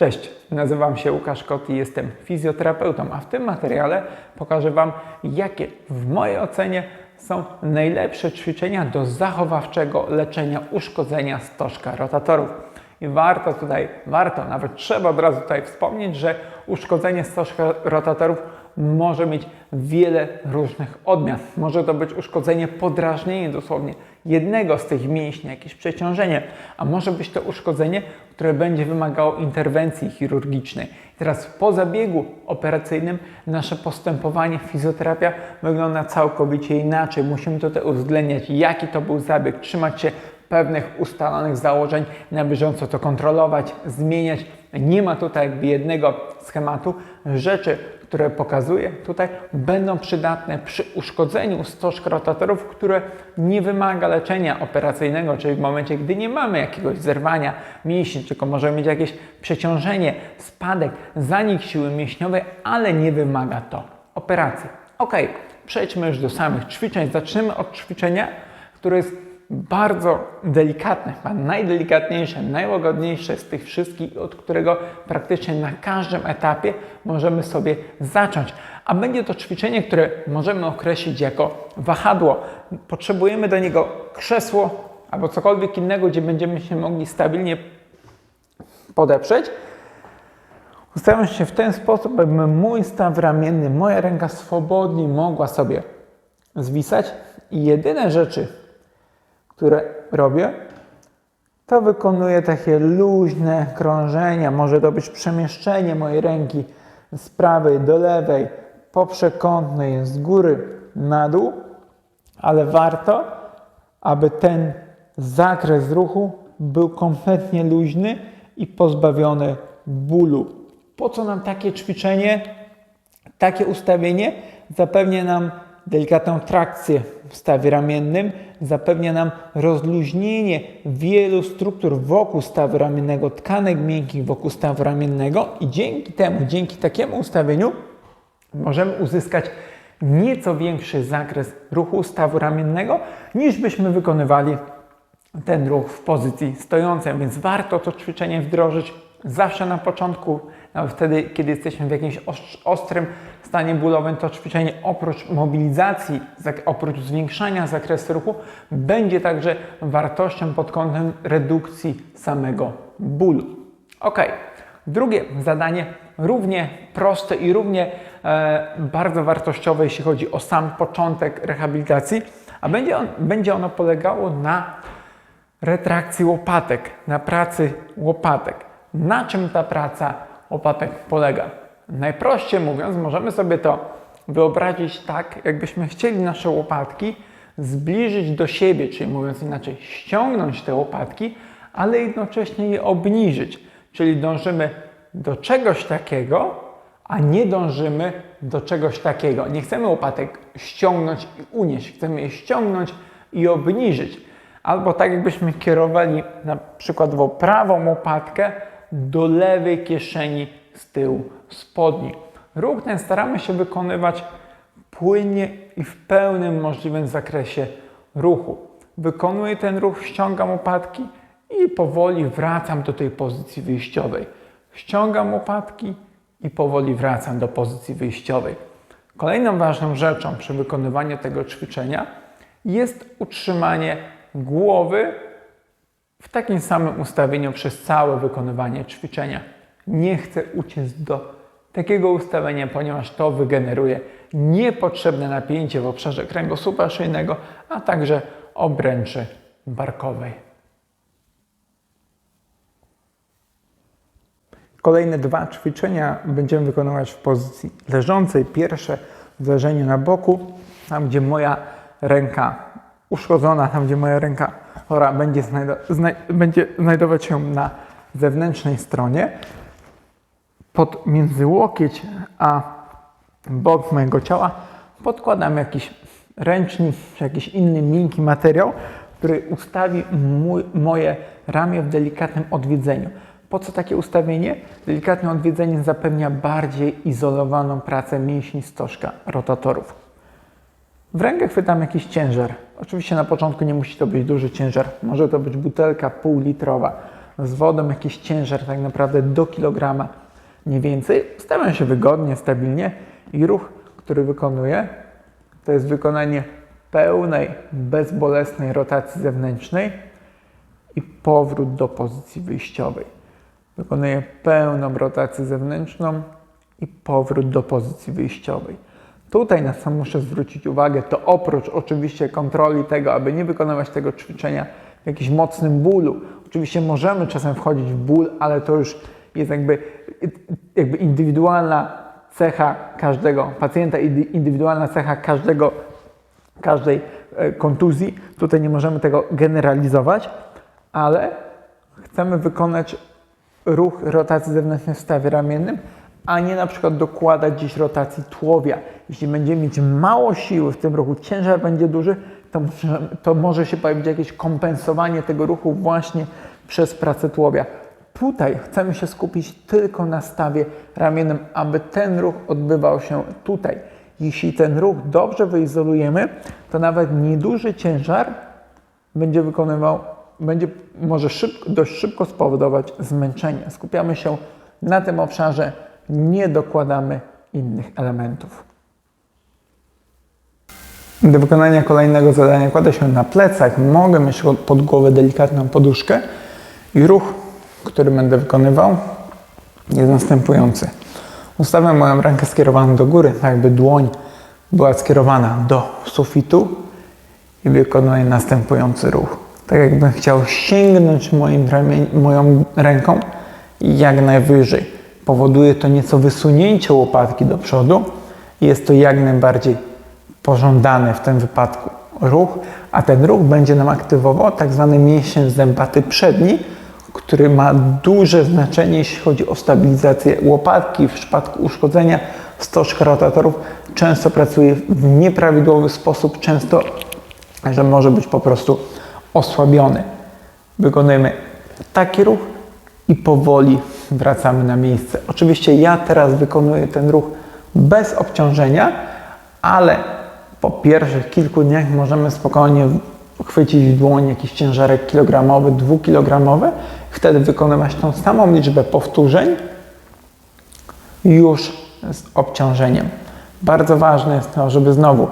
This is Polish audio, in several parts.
Cześć, nazywam się Łukasz Kot i jestem fizjoterapeutą, a w tym materiale pokażę Wam, jakie w mojej ocenie są najlepsze ćwiczenia do zachowawczego leczenia uszkodzenia stożka rotatorów. I warto tutaj, warto, nawet trzeba od razu tutaj wspomnieć, że uszkodzenie stożka rotatorów może mieć wiele różnych odmian. Może to być uszkodzenie, podrażnienie dosłownie jednego z tych mięśni, jakieś przeciążenie, a może być to uszkodzenie, które będzie wymagało interwencji chirurgicznej. Teraz po zabiegu operacyjnym nasze postępowanie, fizjoterapia wygląda całkowicie inaczej. Musimy tutaj uwzględniać, jaki to był zabieg, trzymać się pewnych ustalonych założeń, na bieżąco to kontrolować, zmieniać. Nie ma tutaj jakby jednego schematu. Rzeczy, które pokazuję tutaj, będą przydatne przy uszkodzeniu stożka rotatorów, które nie wymaga leczenia operacyjnego, czyli w momencie, gdy nie mamy jakiegoś zerwania mięśni, tylko możemy mieć jakieś przeciążenie, spadek, zanik siły mięśniowej, ale nie wymaga to operacji. Ok, przejdźmy już do samych ćwiczeń. Zaczniemy od ćwiczenia, które jest bardzo delikatne, chyba najdelikatniejsze, najłagodniejsze z tych wszystkich, od którego praktycznie na każdym etapie możemy sobie zacząć. A będzie to ćwiczenie, które możemy określić jako wahadło. Potrzebujemy do niego krzesło albo cokolwiek innego, gdzie będziemy się mogli stabilnie podeprzeć. Ustawiam się w ten sposób, aby mój staw ramienny, moja ręka swobodnie mogła sobie zwisać i jedyne rzeczy, które robię, to wykonuję takie luźne krążenia. Może to być przemieszczenie mojej ręki z prawej do lewej, po przekątnej, z góry na dół, ale warto, aby ten zakres ruchu był kompletnie luźny i pozbawiony bólu. Po co nam takie ćwiczenie, takie ustawienie? Zapewnia nam delikatną trakcję w stawie ramiennym, zapewnia nam rozluźnienie wielu struktur wokół stawu ramiennego, tkanek miękkich wokół stawu ramiennego i dzięki temu, dzięki takiemu ustawieniu możemy uzyskać nieco większy zakres ruchu stawu ramiennego niż byśmy wykonywali ten ruch w pozycji stojącej, więc warto to ćwiczenie wdrożyć zawsze na początku, nawet wtedy, kiedy jesteśmy w jakimś ostrym stanie bólowym, to ćwiczenie oprócz mobilizacji, oprócz zwiększania zakresu ruchu, będzie także wartością pod kątem redukcji samego bólu. Ok, drugie zadanie, równie proste i równie e, bardzo wartościowe, jeśli chodzi o sam początek rehabilitacji, a będzie, on, będzie ono polegało na retrakcji łopatek, na pracy łopatek. Na czym ta praca łopatek polega? Najprościej mówiąc, możemy sobie to wyobrazić tak, jakbyśmy chcieli nasze łopatki zbliżyć do siebie, czyli mówiąc inaczej, ściągnąć te łopatki, ale jednocześnie je obniżyć. Czyli dążymy do czegoś takiego, a nie dążymy do czegoś takiego. Nie chcemy łopatek ściągnąć i unieść, chcemy je ściągnąć i obniżyć. Albo tak jakbyśmy kierowali na przykład prawą łopatkę do lewej kieszeni z tyłu spodni. Ruch ten staramy się wykonywać płynnie i w pełnym możliwym zakresie ruchu. Wykonuję ten ruch, ściągam łopatki i powoli wracam do tej pozycji wyjściowej. Ściągam łopatki i powoli wracam do pozycji wyjściowej. Kolejną ważną rzeczą przy wykonywaniu tego ćwiczenia jest utrzymanie głowy w takim samym ustawieniu przez całe wykonywanie ćwiczenia. Nie chcę uciec do takiego ustawienia, ponieważ to wygeneruje niepotrzebne napięcie w obszarze kręgosłupa szyjnego, a także obręczy barkowej. Kolejne dwa ćwiczenia będziemy wykonywać w pozycji leżącej. Pierwsze w leżeniu na boku, tam gdzie moja ręka uszkodzona, tam gdzie moja ręka chora będzie, będzie znajdować się na zewnętrznej stronie pod między łokieć a bok mojego ciała podkładam jakiś ręcznik czy jakiś inny miękki materiał, który ustawi mój, moje ramię w delikatnym odwiedzeniu. Po co takie ustawienie? Delikatne odwiedzenie zapewnia bardziej izolowaną pracę mięśni stożka rotatorów. W rękę chwytam jakiś ciężar. Oczywiście na początku nie musi to być duży ciężar. Może to być butelka półlitrowa. z wodą jakiś ciężar tak naprawdę do kilograma, nie więcej. Stawiam się wygodnie, stabilnie i ruch, który wykonuję, to jest wykonanie pełnej, bezbolesnej rotacji zewnętrznej i powrót do pozycji wyjściowej. Wykonuję pełną rotację zewnętrzną i powrót do pozycji wyjściowej. Tutaj na co muszę zwrócić uwagę, to oprócz oczywiście kontroli tego, aby nie wykonywać tego ćwiczenia w jakimś mocnym bólu. Oczywiście możemy czasem wchodzić w ból, ale to już jest jakby, jakby indywidualna cecha każdego pacjenta, indywidualna cecha każdego, każdej e, kontuzji. Tutaj nie możemy tego generalizować, ale chcemy wykonać ruch rotacji zewnętrznej w stawie ramiennym, a nie na przykład dokładać gdzieś rotacji tułowia. Jeśli będziemy mieć mało siły w tym ruchu, ciężar będzie duży, to, to może się pojawić jakieś kompensowanie tego ruchu właśnie przez pracę tułowia. Tutaj chcemy się skupić tylko na stawie ramiennym, aby ten ruch odbywał się tutaj. Jeśli ten ruch dobrze wyizolujemy, to nawet nieduży ciężar będzie wykonywał, będzie może szybko, dość szybko spowodować zmęczenie. Skupiamy się na tym obszarze, nie dokładamy innych elementów. Do wykonania kolejnego zadania kładę się na plecach, mogę mieć pod głowę delikatną poduszkę i ruch, który będę wykonywał jest następujący. Ustawiam moją rękę skierowaną do góry, tak jakby dłoń była skierowana do sufitu i wykonuję następujący ruch. Tak jakbym chciał sięgnąć moim moją ręką jak najwyżej. Powoduje to nieco wysunięcie łopatki do przodu jest to jak najbardziej pożądany w tym wypadku ruch, a ten ruch będzie nam aktywował tak zwany mięsień zębaty przedni, który ma duże znaczenie, jeśli chodzi o stabilizację łopatki. W przypadku uszkodzenia stożka rotatorów często pracuje w nieprawidłowy sposób, często, że może być po prostu osłabiony. Wykonujemy taki ruch i powoli wracamy na miejsce. Oczywiście ja teraz wykonuję ten ruch bez obciążenia, ale po pierwszych kilku dniach możemy spokojnie chwycić w dłoń jakiś ciężarek kilogramowy, dwukilogramowy, wtedy wykonywać tą samą liczbę powtórzeń już z obciążeniem. Bardzo ważne jest to, żeby znowu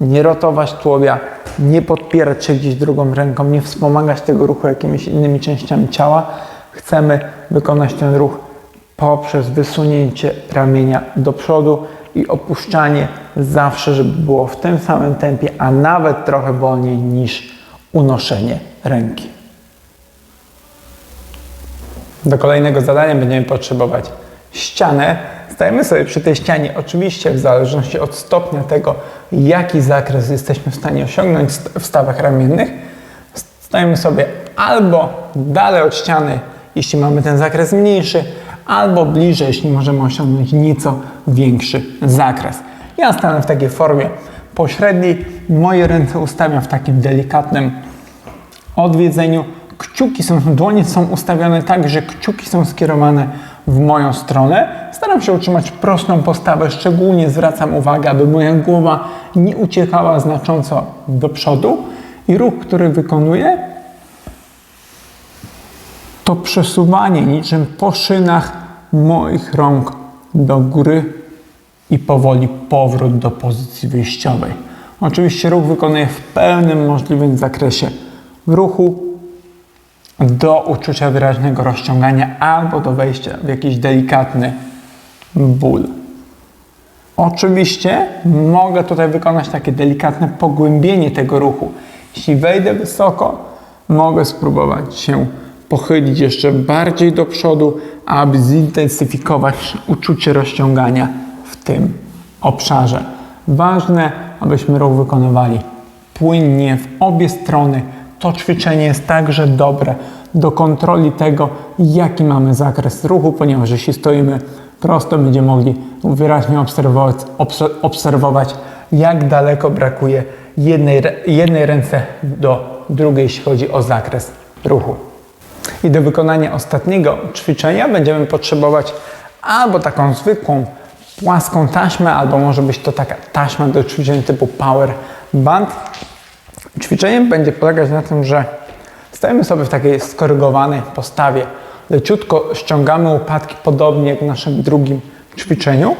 nie rotować tułowia, nie podpierać się gdzieś drugą ręką, nie wspomagać tego ruchu jakimiś innymi częściami ciała. Chcemy wykonać ten ruch poprzez wysunięcie ramienia do przodu i opuszczanie zawsze, żeby było w tym samym tempie, a nawet trochę wolniej niż unoszenie ręki. Do kolejnego zadania będziemy potrzebować ścianę. Stajemy sobie przy tej ścianie, oczywiście w zależności od stopnia tego, jaki zakres jesteśmy w stanie osiągnąć w stawach ramiennych, stajemy sobie albo dalej od ściany, jeśli mamy ten zakres mniejszy, albo bliżej, jeśli możemy osiągnąć nieco większy zakres. Ja stanę w takiej formie pośredniej, moje ręce ustawiam w takim delikatnym odwiedzeniu. Kciuki są, dłonie są ustawione tak, że kciuki są skierowane w moją stronę. Staram się utrzymać prostą postawę, szczególnie zwracam uwagę, aby moja głowa nie uciekała znacząco do przodu i ruch, który wykonuję, to przesuwanie niczym po szynach moich rąk do góry i powoli powrót do pozycji wyjściowej. Oczywiście ruch wykonuję w pełnym możliwym zakresie ruchu do uczucia wyraźnego rozciągania albo do wejścia w jakiś delikatny ból. Oczywiście mogę tutaj wykonać takie delikatne pogłębienie tego ruchu. Jeśli wejdę wysoko, mogę spróbować się pochylić jeszcze bardziej do przodu, aby zintensyfikować uczucie rozciągania w tym obszarze. Ważne, abyśmy ruch wykonywali płynnie w obie strony. To ćwiczenie jest także dobre do kontroli tego, jaki mamy zakres ruchu, ponieważ jeśli stoimy prosto, będziemy mogli wyraźnie obserwować, obserwować jak daleko brakuje jednej, jednej ręce do drugiej, jeśli chodzi o zakres ruchu. I do wykonania ostatniego ćwiczenia będziemy potrzebować albo taką zwykłą płaską taśmę, albo może być to taka taśma do ćwiczeń typu power band. Ćwiczenie będzie polegać na tym, że Stajemy sobie w takiej skorygowanej postawie. Leciutko ściągamy łopatki, podobnie jak w naszym drugim ćwiczeniu.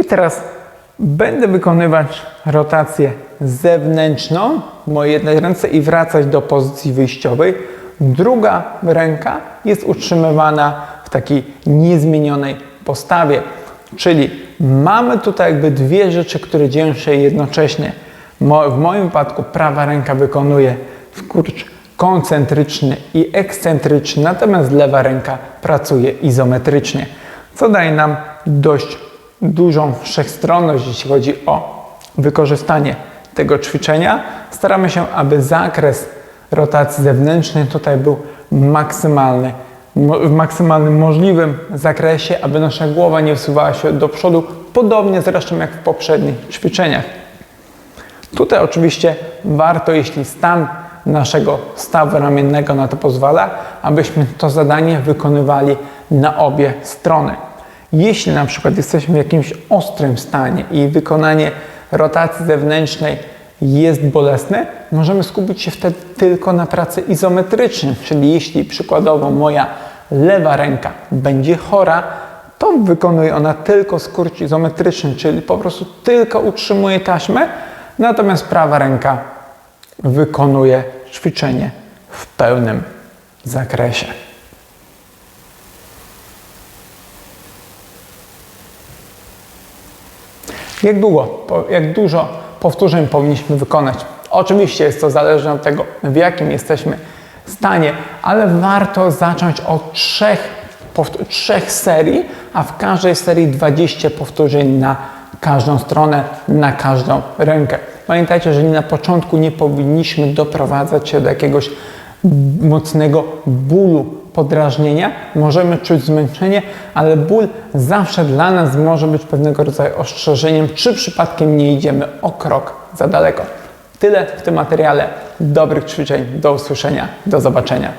I teraz będę wykonywać rotację zewnętrzną mojej jednej ręce i wracać do pozycji wyjściowej. Druga ręka jest utrzymywana w takiej niezmienionej postawie. Czyli mamy tutaj jakby dwie rzeczy, które dzieją się jednocześnie. W moim wypadku prawa ręka wykonuje skurcz koncentryczny i ekscentryczny, natomiast lewa ręka pracuje izometrycznie, co daje nam dość dużą wszechstronność, jeśli chodzi o wykorzystanie tego ćwiczenia. Staramy się, aby zakres rotacji zewnętrznej tutaj był maksymalny, w maksymalnym możliwym zakresie, aby nasza głowa nie wsuwała się do przodu, podobnie zresztą jak w poprzednich ćwiczeniach. Tutaj oczywiście warto, jeśli stan naszego stawu ramiennego na to pozwala, abyśmy to zadanie wykonywali na obie strony. Jeśli na przykład jesteśmy w jakimś ostrym stanie i wykonanie rotacji zewnętrznej jest bolesne, możemy skupić się wtedy tylko na pracy izometrycznej, czyli jeśli przykładowo moja lewa ręka będzie chora, to wykonuje ona tylko skurcz izometryczny, czyli po prostu tylko utrzymuje taśmę, natomiast prawa ręka wykonuje ćwiczenie w pełnym zakresie. Jak długo, jak dużo powtórzeń powinniśmy wykonać? Oczywiście jest to zależne od tego, w jakim jesteśmy stanie, ale warto zacząć od trzech, trzech serii, a w każdej serii 20 powtórzeń na każdą stronę, na każdą rękę. Pamiętajcie, że na początku nie powinniśmy doprowadzać się do jakiegoś mocnego bólu, podrażnienia. Możemy czuć zmęczenie, ale ból zawsze dla nas może być pewnego rodzaju ostrzeżeniem, czy przypadkiem nie idziemy o krok za daleko. Tyle w tym materiale. Dobrych ćwiczeń. Do usłyszenia. Do zobaczenia.